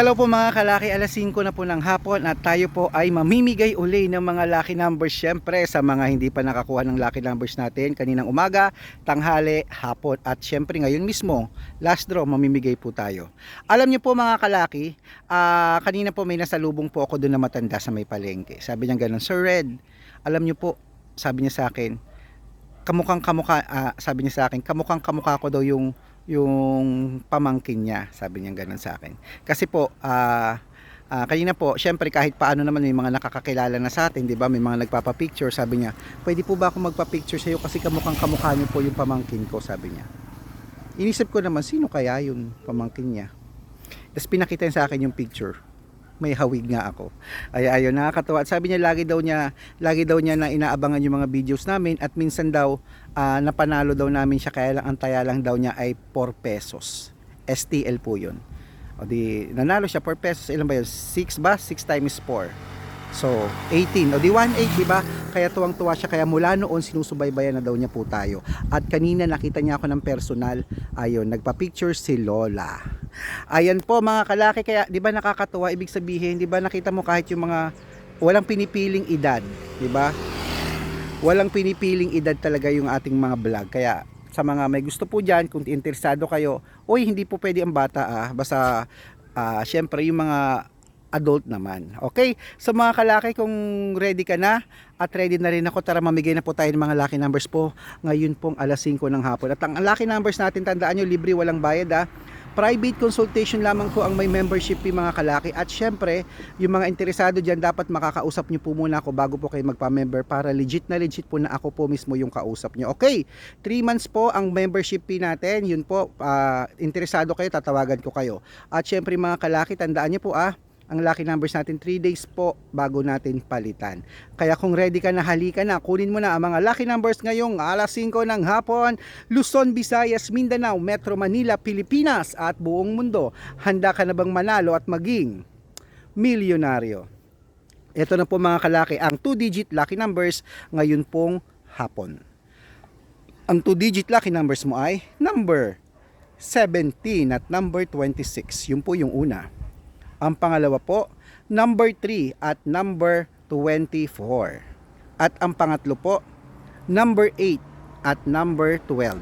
Hello po mga kalaki, alas 5 na po ng hapon at tayo po ay mamimigay uli ng mga lucky numbers syempre sa mga hindi pa nakakuha ng lucky numbers natin kaninang umaga, tanghali, hapon at syempre ngayon mismo, last draw mamimigay po tayo. Alam niyo po mga kalaki, ah, kanina po may nasalubong po ako doon na matanda sa may palengke. Sabi niya ganun, Sir Red, alam niyo po, sabi niya sa akin, kamukhang kamukha, ah, sabi niya sa akin, kamukhang kamukha ko daw yung yung pamangkin niya, sabi niya ganun sa akin. Kasi po, ah ah, kanina po, syempre kahit paano naman may mga nakakakilala na sa atin, 'di ba? May mga nagpapa-picture, sabi niya, "Pwede po ba ako magpa-picture sa iyo kasi kamukhang kamukha niyo po yung pamangkin ko," sabi niya. Inisip ko naman, sino kaya yung pamangkin niya? Tapos pinakita niya sa akin yung picture. May hawig nga ako. Ay ayun, nakakatawa. At sabi niya lagi daw niya, lagi daw niya na inaabangan yung mga videos namin at minsan daw ah, napanalo daw namin siya kaya lang ang taya lang daw niya ay 4 pesos. STL po 'yun. O di nanalo siya 4 pesos. Ilan ba 'yun? 6 ba? 6 times 4. So, 18. O di 1.8, di ba? Kaya tuwang-tuwa siya. Kaya mula noon, sinusubaybayan na daw niya po tayo. At kanina nakita niya ako ng personal. Ayun, nagpa-picture si Lola. Ayan po mga kalaki. Kaya, di ba nakakatuwa? Ibig sabihin, di ba nakita mo kahit yung mga walang pinipiling edad. Di ba? Walang pinipiling edad talaga yung ating mga vlog. Kaya, sa mga may gusto po dyan, kung interesado kayo, uy, hindi po pwede ang bata ah. Basta, ah, syempre, yung mga adult naman. Okay? So mga kalaki, kung ready ka na at ready na rin ako, tara mamigay na po tayo ng mga lucky numbers po ngayon pong alas 5 ng hapon. At ang lucky numbers natin, tandaan nyo, libre, walang bayad ah. Private consultation lamang po ang may membership yung mga kalaki. At syempre, yung mga interesado dyan, dapat makakausap nyo po muna ako bago po kayo magpa-member para legit na legit po na ako po mismo yung kausap nyo. Okay, 3 months po ang membership fee natin. Yun po, ah, interesado kayo, tatawagan ko kayo. At syempre mga kalaki, tandaan nyo po ah, ang lucky numbers natin 3 days po bago natin palitan. Kaya kung ready ka na, halika na. Kunin mo na ang mga lucky numbers ngayong alas 5 ng hapon. Luzon, Visayas, Mindanao, Metro Manila, Pilipinas at buong mundo. Handa ka na bang manalo at maging milyonaryo? Ito na po mga kalaki, ang 2-digit lucky numbers ngayon pong hapon. Ang 2-digit lucky numbers mo ay number 17 at number 26. Yun po yung una. Ang pangalawa po, number 3 at number 24. At ang pangatlo po, number 8 at number 12.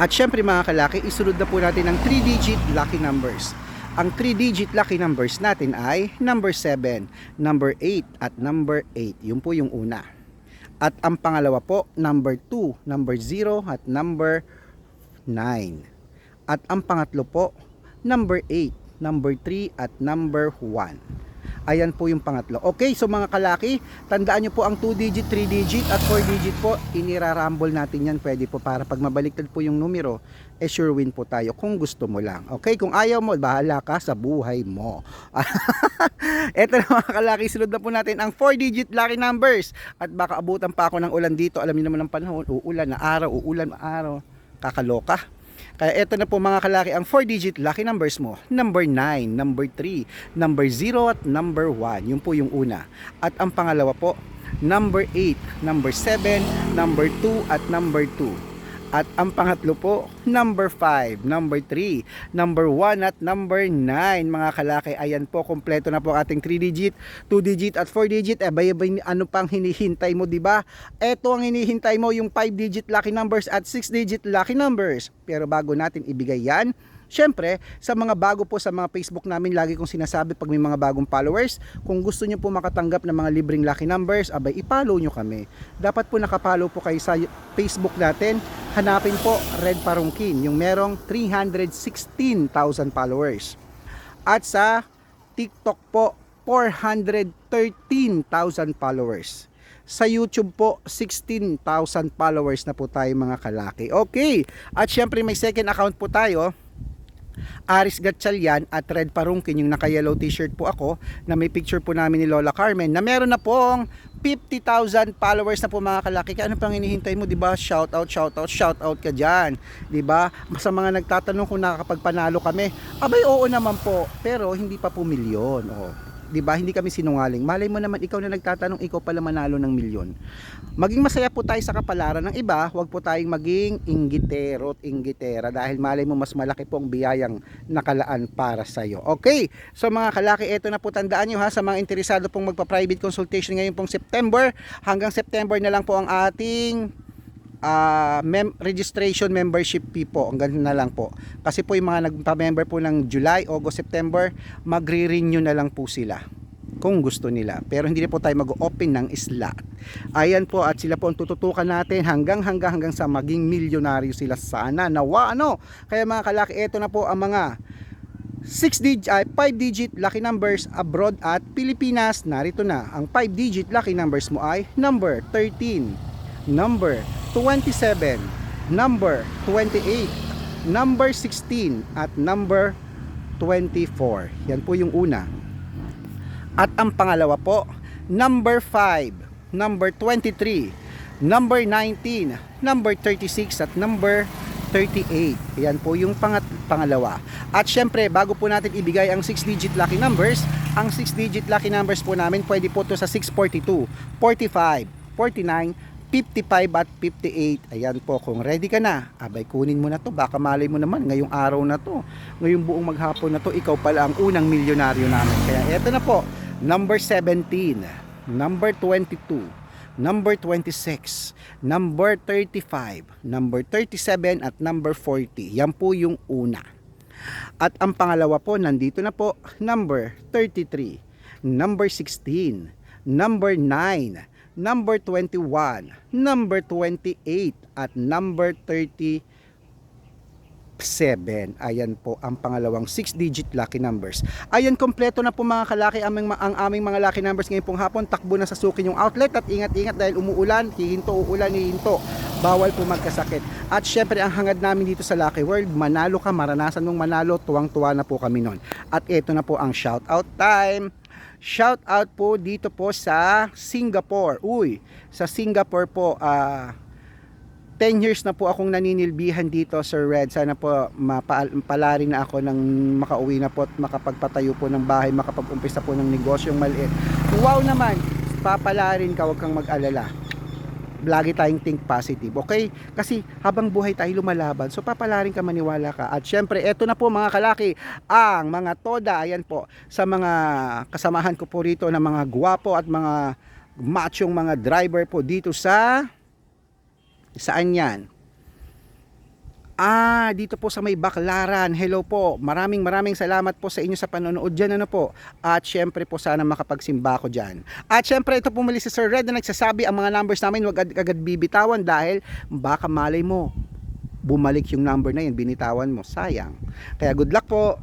At syempre mga kalaki, isunod na po natin ang 3-digit lucky numbers. Ang 3-digit lucky numbers natin ay number 7, number 8 at number 8. Yun po yung una. At ang pangalawa po, number 2, number 0 at number 9. At ang pangatlo po, number 8, number 3 at number 1. Ayan po yung pangatlo. Okay, so mga kalaki, tandaan nyo po ang 2 digit, 3 digit at 4 digit po, inirarumble natin yan. Pwede po para pag mabaliktad po yung numero, eh sure win po tayo kung gusto mo lang. Okay, kung ayaw mo, bahala ka sa buhay mo. Eto na mga kalaki, sunod na po natin ang 4 digit lucky numbers. At baka abutan pa ako ng ulan dito. Alam niyo naman ang panahon, uulan na araw, uulan na araw. Kakaloka. Kaya eto na po mga kalaki ang 4 digit lucky numbers mo. Number 9, number 3, number 0 at number 1. Yun po yung una. At ang pangalawa po, number 8, number 7, number 2 at number 2. At ang pangatlo po, number 5, number 3, number 1 at number 9 mga kalaki. Ayan po, kompleto na po ating 3 digit, 2 digit at 4 digit. Eh, bay, bay, ano pang hinihintay mo, di ba? Ito ang hinihintay mo, yung 5 digit lucky numbers at 6 digit lucky numbers. Pero bago natin ibigay yan, Siyempre, sa mga bago po sa mga Facebook namin, lagi kong sinasabi pag may mga bagong followers, kung gusto nyo po makatanggap ng mga libreng lucky numbers, abay, ipollow nyo kami. Dapat po nakapollow po kayo sa Facebook natin. Hanapin po Red Parungkin, yung merong 316,000 followers. At sa TikTok po, 413,000 followers. Sa YouTube po, 16,000 followers na po tayo mga kalaki. Okay, at syempre may second account po tayo. Aris Gatchalian at Red Parungkin yung naka-yellow t-shirt po ako na may picture po namin ni Lola Carmen na meron na pong 50,000 followers na po mga kalaki. Kaya ano pang hinihintay mo, 'di ba? Shout out, shout out, shout out ka diyan, 'di ba? Sa mga nagtatanong kung nakakapagpanalo kami, abay oo naman po, pero hindi pa po milyon. Oh. 'Di ba? Hindi kami sinungaling. Malay mo naman ikaw na nagtatanong, ikaw pala manalo ng milyon. Maging masaya po tayo sa kapalaran ng iba, huwag po tayong maging inggitero at inggitera dahil malay mo mas malaki po ang biyayang nakalaan para sa iyo. Okay, so mga kalaki, eto na po tandaan nyo ha sa mga interesado pong magpa-private consultation ngayon pong September. Hanggang September na lang po ang ating ah, mem- registration membership fee po. Ang ganun na lang po. Kasi po yung mga nagpa-member po ng July, August, September, magre-renew na lang po sila kung gusto nila. Pero hindi na po tayo mag-open ng slot. Ayan po at sila po ang tututukan natin hanggang hanggang hanggang sa maging milyonaryo sila sana. Nawa ano? Kaya mga kalaki, ito na po ang mga 6 digit, 5 digit lucky numbers abroad at Pilipinas. Narito na. Ang 5 digit lucky numbers mo ay number 13, number 27, number 28, number 16 at number 24. Yan po yung una. At ang pangalawa po, number 5, number 23, number 19, number 36 at number 38. Yan po yung pangat pangalawa. At syempre, bago po natin ibigay ang 6-digit lucky numbers, ang 6-digit lucky numbers po namin pwede po to sa 642, 45, 49, 55 at 58. Ayan po, kung ready ka na, abay kunin mo na to. Baka malay mo naman, ngayong araw na to, ngayong buong maghapon na to, ikaw pala ang unang milyonaryo namin. Kaya eto na po, number 17, number 22, number 26, number 35, number 37 at number 40. Yan po yung una. At ang pangalawa po, nandito na po, number 33, number 16, number 9, number 21, number 28, at number 37. Ayan po ang pangalawang 6-digit lucky numbers. Ayan, kompleto na po mga kalaki aming, ang aming mga lucky numbers ngayon pong hapon. Takbo na sa sukin yung outlet at ingat-ingat dahil umuulan, hihinto, uulan, hihinto. Bawal po magkasakit. At syempre ang hangad namin dito sa Lucky World, manalo ka, maranasan mong manalo, tuwang-tuwa na po kami nun. At ito na po ang shout out time. Shout out po dito po sa Singapore. Uy, sa Singapore po, ah 10 years na po akong naninilbihan dito Sir Red. Sana po mapalari na ako ng makauwi na po at makapagpatayo po ng bahay makapag-umpisa po ng negosyong maliit. Wow naman papalarin ka huwag kang mag-alala. Lagi tayong think positive okay? Kasi habang buhay tayo lumalaban so papalarin ka maniwala ka. At syempre eto na po mga kalaki ang mga toda ayan po sa mga kasamahan ko po rito na mga guwapo at mga machong mga driver po dito sa Saan yan? Ah, dito po sa may Baklaran. Hello po. Maraming maraming salamat po sa inyo sa panonood dyan. Ano po? At syempre po sana makapagsimba ko dyan. At syempre ito po muli si Sir Red na nagsasabi ang mga numbers namin wag agad, agad bibitawan dahil baka malay mo bumalik yung number na yun, binitawan mo. Sayang. Kaya good luck po.